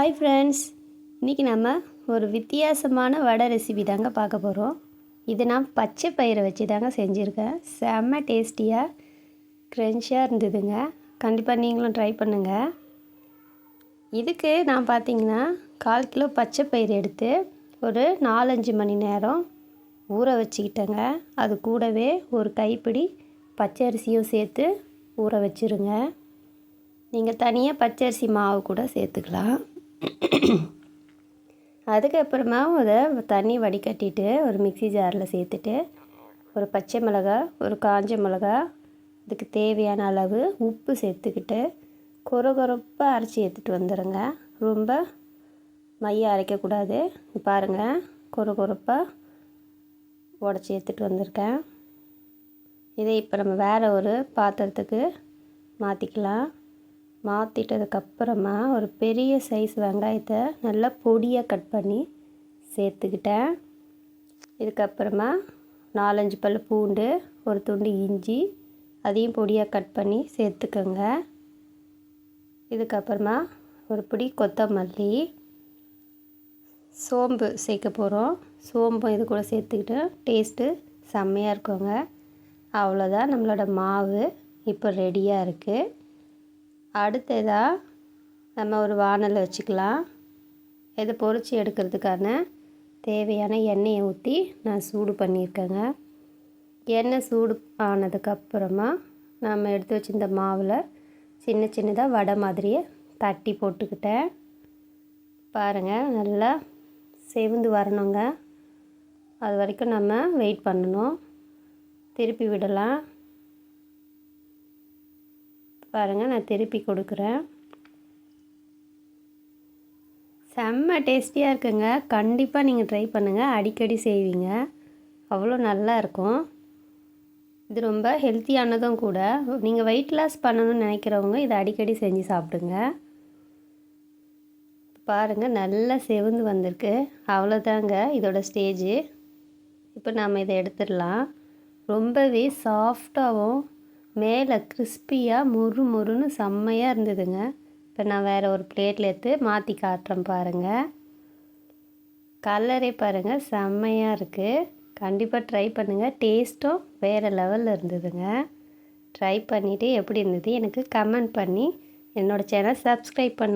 Hi friends இன்றைக்கி நம்ம ஒரு வித்தியாசமான வடை ரெசிபி தாங்க பார்க்க போகிறோம் இது நான் பச்சை பயிரை வச்சு தாங்க செஞ்சுருக்கேன். செம்ம டேஸ்டியாக க்ரன்ச்சியாக இருந்ததுங்க. கண்டிப்பாக நீங்களும் ட்ரை பண்ணுங்கள் இதுக்கு நான் பார்த்தீங்கன்னா கால் கிலோ பச்சை பயிர் எடுத்து ஒரு நாலஞ்சு மணி நேரம் ஊற வச்சுக்கிட்டேங்க. அது கூடவே ஒரு கைப்பிடி பச்சை அரிசியும் சேர்த்து ஊற வச்சுருங்க. நீங்கள் தனியாக பச்சரிசி மாவு கூட சேர்த்துக்கலாம். அதுக்கப்புறமா அதை தண்ணி வடிகட்டிட்டு ஒரு மிக்சி ஜாரில் சேர்த்துட்டு ஒரு பச்சை மிளகா ஒரு காஞ்ச மிளகா இதுக்கு தேவையான அளவு உப்பு சேர்த்துக்கிட்டு கொர கொரப்பாக அரைச்சி எடுத்துகிட்டு வந்துடுங்க ரொம்ப மைய அரைக்கக்கூடாது. பாருங்கள் கொர கொரப்பாக உடச்சி எடுத்துகிட்டு வந்திருக்கேன். இதை இப்போ நம்ம வேறு ஒரு பாத்திரத்துக்கு மாற்றிக்கலாம் மாற்றிட்டதுக்கப்புறமா ஒரு பெரிய சைஸ் வெங்காயத்தை நல்லா பொடியாக கட் பண்ணி சேர்த்துக்கிட்டேன். இதுக்கப்புறமா நாலஞ்சு பல் பூண்டு ஒரு துண்டு இஞ்சி அதையும் பொடியாக கட் பண்ணி சேர்த்துக்கோங்க. இதுக்கப்புறமா ஒரு பிடி கொத்தமல்லி சோம்பு சேர்க்க போகிறோம் சோம்பு இது கூட சேர்த்துக்கிட்டு டேஸ்ட்டு செம்மையாக இருக்குங்க. அவ்வளோதான் நம்மளோட மாவு இப்போ ரெடியாக இருக்குது அடுத்ததாக நம்ம ஒரு வானல் வச்சுக்கலாம். இதை பொறிச்சு எடுக்கிறதுக்கான தேவையான எண்ணெயை ஊற்றி நான் சூடு பண்ணியிருக்கேங்க. எண்ணெய் சூடு ஆனதுக்கப்புறமா நம்ம எடுத்து வச்சிருந்த மாவில் சின்ன சின்னதாக வடை மாதிரியே தட்டி போட்டுக்கிட்டேன். பாருங்கள் நல்லா செவந்து வரணுங்க. அது வரைக்கும் நம்ம வெயிட் பண்ணணும். திருப்பி விடலாம். பாருங்கள் நான் திருப்பி கொடுக்குறேன். செம்ம டேஸ்டியாக இருக்குங்க. கண்டிப்பாக நீங்கள் ட்ரை பண்ணுங்கள் அடிக்கடி செய்வீங்க. அவ்வளோ நல்லா இருக்கும். இது ரொம்ப ஹெல்த்தியானதும் கூட. நீங்கள் வெயிட் லாஸ் பண்ணணும்னு நினைக்கிறவங்க இதை அடிக்கடி செஞ்சு சாப்பிடுங்க. பாருங்கள் நல்லா செவந்து வந்திருக்கு. அவ்வளோதாங்க இதோட ஸ்டேஜு இப்போ நாம் இதை எடுத்துடலாம். ரொம்பவே சாஃப்டாகவும் மேலே கிறிஸ்பியாக மொறு மொறுன்னு செம்மையாக இருந்ததுங்க. இப்போ நான் வேறு ஒரு பிளேட்டில் எடுத்து மாற்றி காட்டுறேன் பாருங்கள் கலரே பாருங்கள் செம்மையாக இருக்குது கண்டிப்பாக ட்ரை பண்ணுங்கள் டேஸ்ட்டும் வேறு லெவலில் இருந்ததுங்க. ட்ரை பண்ணிவிட்டு எப்படி இருந்தது எனக்கு கமெண்ட் பண்ணி என்னோடய சேனல் சப்ஸ்கிரைப் பண்ண